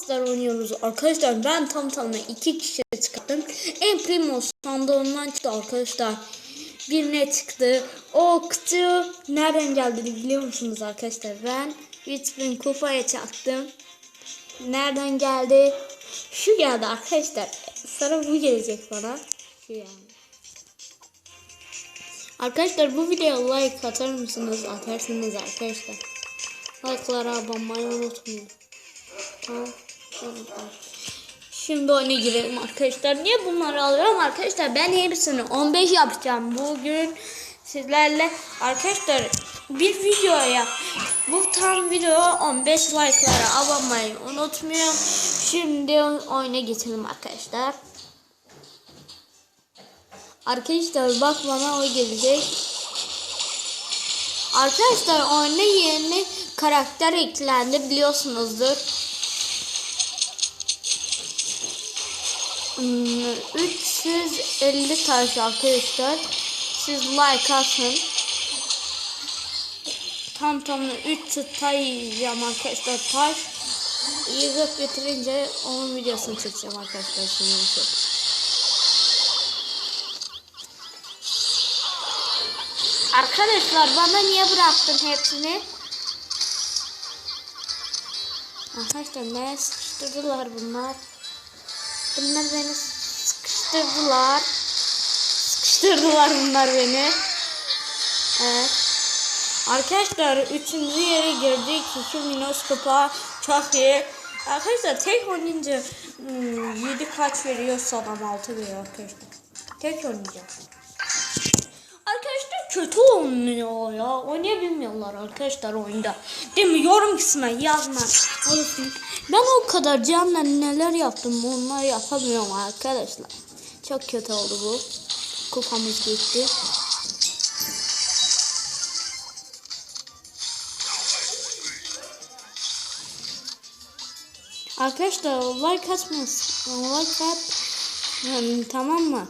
Arkadaşlar oynuyoruz. Arkadaşlar ben tam tamına iki kişi çıkarttım. En primo sandığından çıktı arkadaşlar. Birine çıktı. O kutu nereden geldi biliyor musunuz arkadaşlar? Ben 3000 kupaya çaktım. Nereden geldi? Şu geldi arkadaşlar. Sonra bu gelecek bana. Şu yani. Arkadaşlar bu videoya like atar mısınız? Atarsınız arkadaşlar. Like'lara abonmayı unutmayın. Şimdi oyuna girelim arkadaşlar. Niye bunları alıyorum arkadaşlar? Ben hepsini 15 yapacağım bugün sizlerle. Arkadaşlar bir videoya bu tam video 15 like'lara abonmayı unutmayın. Şimdi oyuna geçelim arkadaşlar. Arkadaşlar bak bana o gelecek. Arkadaşlar oyuna yeni karakter eklendi biliyorsunuzdur. 350 taş arkadaşlar. Siz like atın. Tam tamına 300 taş yiyeceğim arkadaşlar. Taş yığıp bitirince onun videosunu çekeceğim arkadaşlar. Şimdi çok. Arkadaşlar bana niye bıraktın hepsini? Arkadaşlar beni sıkıştırdılar bunlar. Bunlar beni sıkıştırdılar. Sıkıştırdılar bunlar beni. Evet. Arkadaşlar üçüncü yere girdik. İki minus kupa çok iyi. Arkadaşlar tek oynayınca hmm, 7 kaç veriyor adam 6 veriyor arkadaşlar. Tek oynayacağım. Kötü oynuyor ya. Oynayabilmiyorlar arkadaşlar oyunda. Değil mi? Yorum kısmına yazma. Olsun. Ben o kadar canla neler yaptım onlar yapamıyorum arkadaşlar. Çok kötü oldu bu. Kupamız gitti. Arkadaşlar like atmasın. Like at. Hmm, tamam mı?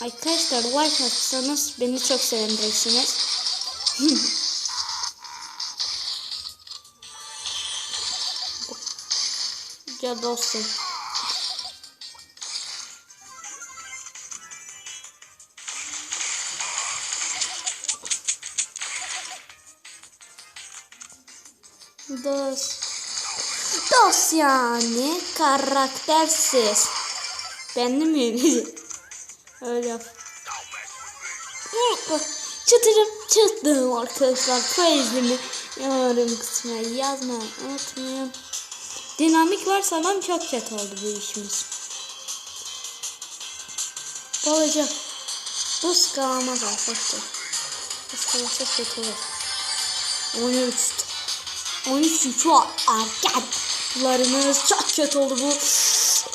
Arkadaşlar like atsanız beni çok sevindirirsiniz. ya dostum. Dost. Dost yani karaktersiz. Ben de mi? Öyle. Çıtırım çıttım arkadaşlar. Crazy'mi yorum kısmına yazmayı unutmayın. Dinamik var sanırım çok kötü oldu bu işimiz. Olacak. Bu sıkalamaz arkadaşlar. Bu sıkalasa kötü olur. 13 13 çok arkadaşlarımız çok kötü oldu bu.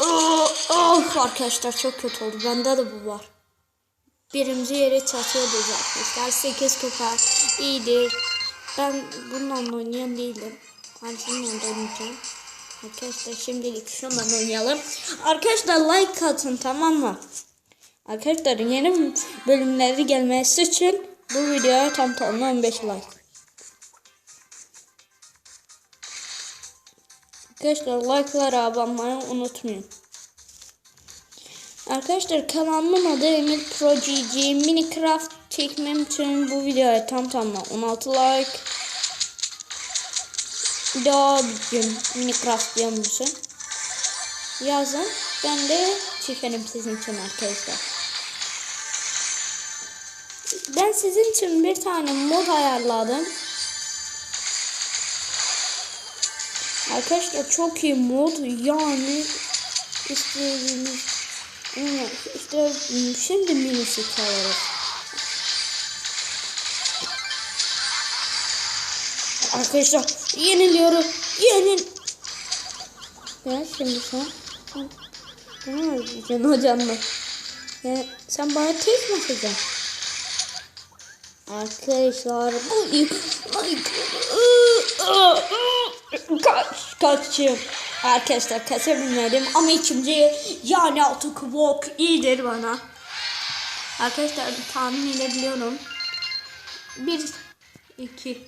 Oh, oh, arkadaşlar çok kötü oldu. Bende de bu var. Birinci yere çatıyoruz arkadaşlar. 8 kupa iyidir. Ben bununla oynayan değilim. Ben sizinle oynayacağım. Arkadaşlar şimdilik şundan oynayalım. Arkadaşlar like atın tamam mı? Arkadaşlar yeni bölümleri gelmesi için bu videoya tam tamına 15 like. Arkadaşlar like'lara abonmayı unutmayın. Arkadaşlar kanalımın adı Emir Pro GG. Minecraft çekmem için bu videoya tam tamına 16 like. Daha gün Minecraft musun? Yazın. Ben de çekerim sizin için arkadaşlar. Ben sizin için bir tane mod ayarladım. Arkadaşlar çok iyi mod yani istediğiniz işte şimdi minisi çalarız. Arkadaşlar yeniliyorum. Yenil. Ya şimdi sen bunu öldüreceksin hocamla. Ya sen bana tek mi atacaksın? Arkadaşlar bu kaç kaçım. Arkadaşlar kaçabilmedim ama ikinci yani altı kubok iyidir bana. Arkadaşlar tahmin edebiliyorum. Bir, iki,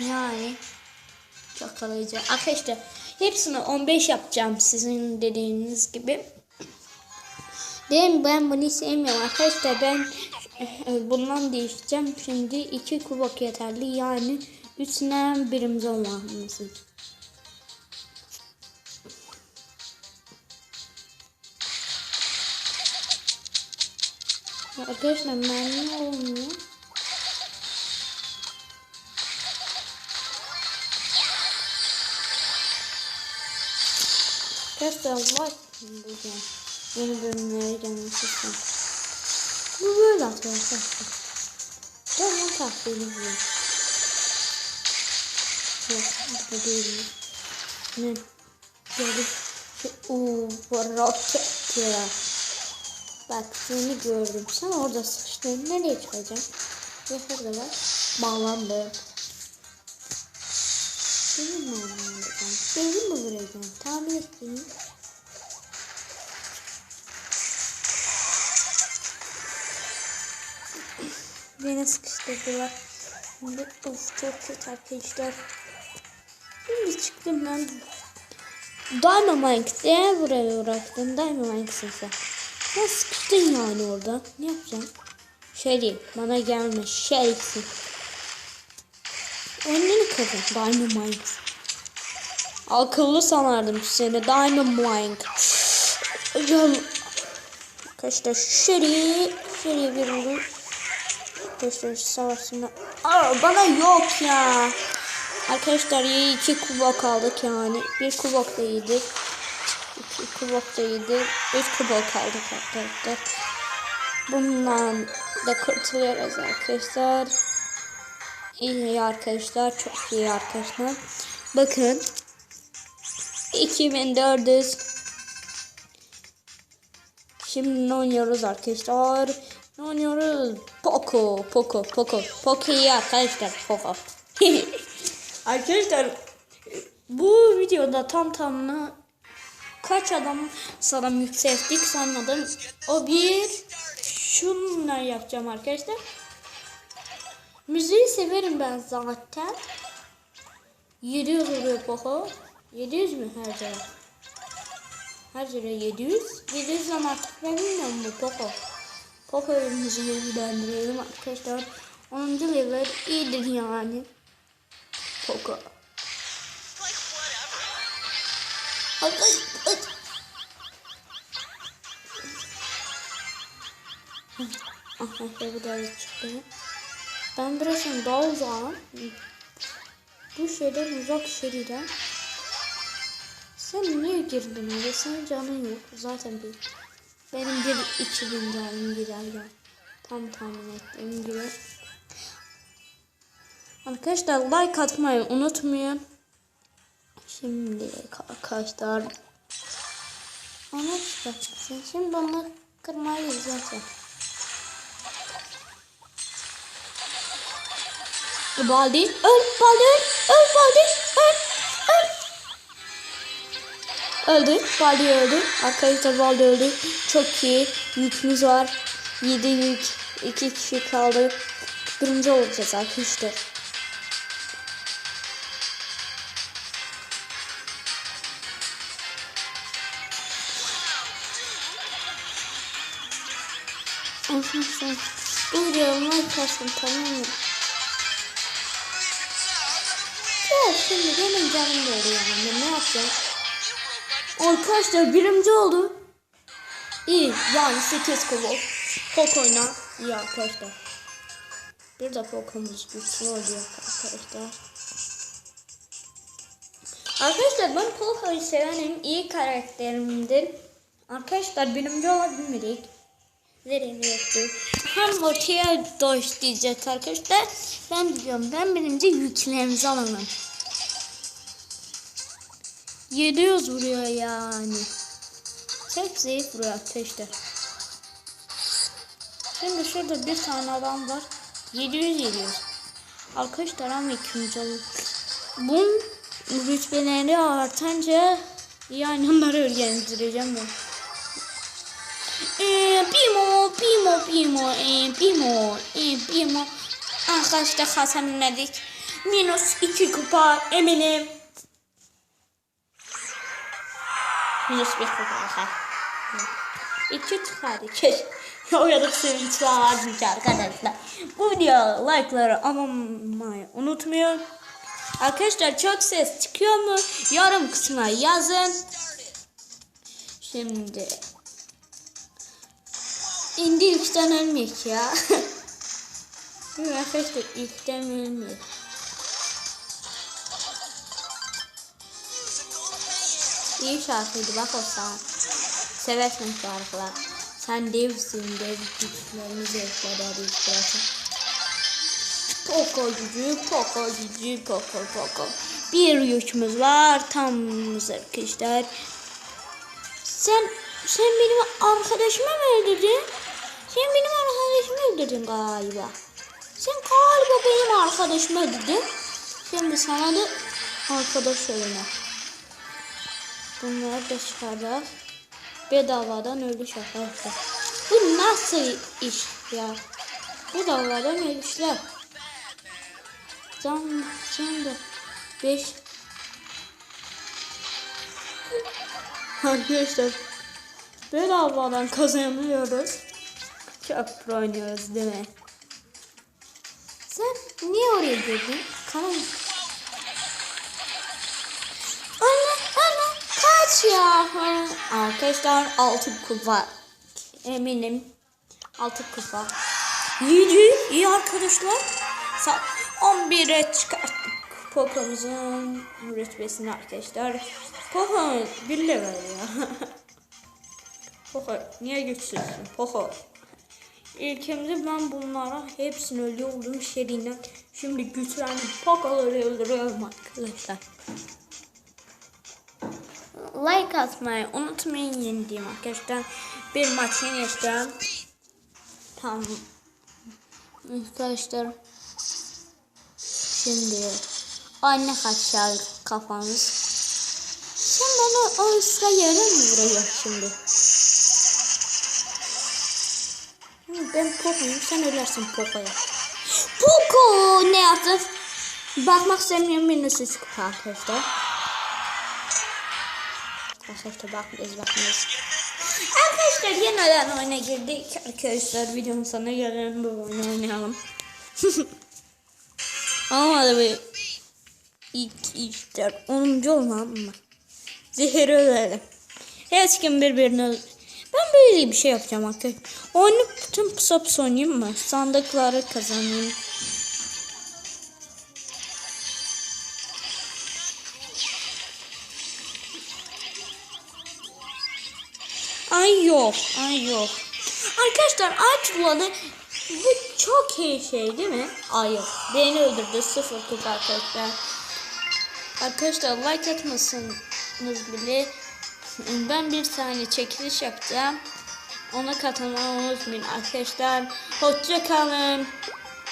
yani Çok kalıcı. Arkadaşlar hepsini 15 yapacağım sizin dediğiniz gibi. Değil? Ben bunu sevmiyorum arkadaşlar. Ben e, bundan değişeceğim. Şimdi iki kubak yeterli. Yani üstüne birimiz. Ya Arkadaşlar mermi olmuyor. Arkadaşlar var burada. Yeni bölümlere gelmesi için. Bu böyle arkadaşlar. Tamam kahveli bu. Burada değil. Ne? Böyle uuu roket ya. Bak seni gördüm. Sen orada sıkıştın. Nereye çıkacaksın? Ve burada bak. Bağlandı. Benim mi bağlanacağım? Benim mi vuracağım? Tahmin ettiğin. Beni sıkıştırdılar. Şimdi çok kötü arkadaşlar. Şimdi çıktım ben. Dynamite'de buraya bıraktım. Dynamite'sın sen. Sen sıkıştın yani orada. Ne yapacaksın? Şerif bana gelme. Şerifsin. Önünü kazan. Dynamite. Akıllı sanardım seni. Dynamite. Ya. Arkadaşlar Şerif. Şerif bir olur. Arkadaşlar savaşında. Aa bana yok ya. Arkadaşlar iyi iki kubak aldık yani. Bir kubak da iyiydi. İki kubak da iyiydi. Üç kubak aldık arkadaşlar. Bundan da kurtuluyoruz arkadaşlar. İyi arkadaşlar. Çok iyi arkadaşlar. Bakın. 2400 Şimdi ne oynuyoruz arkadaşlar? Ne oynuyoruz? Poco, Poco, Poco. Poco iyi arkadaşlar. Poco. arkadaşlar bu videoda tam tamına kaç adam sana yükselttik sanmadım. O bir şunlar yapacağım arkadaşlar. Müziği severim ben zaten. 700 oluyor Poco. 700 mü her zaman? Her yere 700. 700 ama artık ben bilmiyorum bu Poco. Poco müziği beğendirelim arkadaşlar. 10. level iyidir yani. Poco. Ay, ay, ay. Arkadaşlar bu da çıktı. Ben biraz daha uzağım. Bu şeyden uzak şeriden. Sen niye girdin öyle? Senin canın yok. Zaten bir. Benim bir canım girer ya. Tam tahmin ettiğim gibi. Arkadaşlar like atmayı unutmayın. Şimdi arkadaşlar. Ona çıkacaksın. Şimdi onu kırmayı zaten. Baldi. Öl Baldi öl. Baldi. Öl. Öl. Öldü. Baldi öldü. Arkadaşlar Baldi öldü. Çok iyi. Yükümüz var. 7 yük. 2 kişi kaldı. Birinci olacağız arkadaşlar. Arkadaşlar bu videomu yaparsın tamam mı? Ya şimdi benim canım oluyor yani ne yapacağız? Arkadaşlar birinci oldu. İyi yani 8 kubok. Poco'yla iyi arkadaşlar. Bir de Poco'muz güçlü oluyor arkadaşlar. Arkadaşlar ben Poco'yu sevenim. iyi karakterimdir. Arkadaşlar birinci olabilmedik. Nereye yoktu? Hem ortaya doş diyecek arkadaşlar. Ben biliyorum. Ben birinci yüklerimizi alalım. 700 vuruyor yani. Tek zayıf vuruyor arkadaşlar. Şimdi şurada bir tane adam var. 700 700. Arkadaşlar ama ikinci olur. Bunun rütbeleri artınca yani onları öğrendireceğim ben. Ee, Bimo, Bimo, Bimo, e, Bimo, e, Bimo. Arkadaşlar hasemledik. Minus 2 kupa eminim. Minus 1 kupa arkadaşlar. 2 çıkardı keşke. o ya da sevinç varmış arkadaşlar. Bu video like'ları almayı unutmayın. Arkadaşlar çok ses çıkıyor mu? Yorum kısmına yazın. Şimdi indi ilkten ölmek ya. Değil mi arkadaşlar ilkten ölmek. İyi şarkıydı bak o sana. Seversin şarkılar. Sen devsin dev güçlerini zevklere bırakın. Poco cücü, poco cücü, poco poco. Bir yükümüz var. Tamamız arkadaşlar. Sen sen benim arkadaşımı mı öldürdün? Sen benim arkadaşımı öldürdün galiba. Sen galiba benim arkadaşımı öldürdün. Şimdi sana da arkadaş olma. Bunları da çıkaracağız. Bedavadan ölü arkadaşlar. Bu nasıl iş ya? Bedavadan ölüşler. Can, can da 5 Arkadaşlar bedavadan kazanıyoruz. Çok pro oynuyoruz değil mi? Sen niye oraya girdin? Kanal. Anne anne kaç ya? Arkadaşlar altı kupa. Eminim altı kupa. İyi iyi arkadaşlar. Sa 11'e çıkarttık Poco'muzun rütbesini arkadaşlar. Poco bir level ya. Poco niye güçsüzsün Poco? İlkimde ben bunlara hepsini olduğum şerinden şimdi güçlendim. Poco'ları öldürüyorum arkadaşlar. Like atmayı unutmayın yendiğim arkadaşlar. Bir maç yeneceğim. Tamam. Arkadaşlar. Şimdi anne kaçar kafamız. Sen bana o ıska yere mi şimdi? Ben Poco'yum sen ölersin Poco'ya. Poco ne yaptın? Bakmak istemiyorum minus 3 kupa arkadaşlar. Arkadaşlar bakmayız bakmayız. Arkadaşlar yeniden oyuna girdik. Arkadaşlar videonun sonuna gelelim bu oyunu oynayalım. Olmadı bir ilk işler 10. olmam mı? Zehir ölelim. Hiç kim birbirini böyle bir şey yapacağım arkadaşlar. Oyunu bütün pusa pusa oynayayım mı? Sandıkları kazanayım. Ay yok, ay yok. Arkadaşlar ay çuvalı bu çok iyi şey değil mi? Ay yok. Beni öldürdü sıfır kupa arkadaşlar. Arkadaşlar like atmasınız bile ben bir tane çekiliş yapacağım. Ona katılmayı unutmayın arkadaşlar. Hoşça kalın.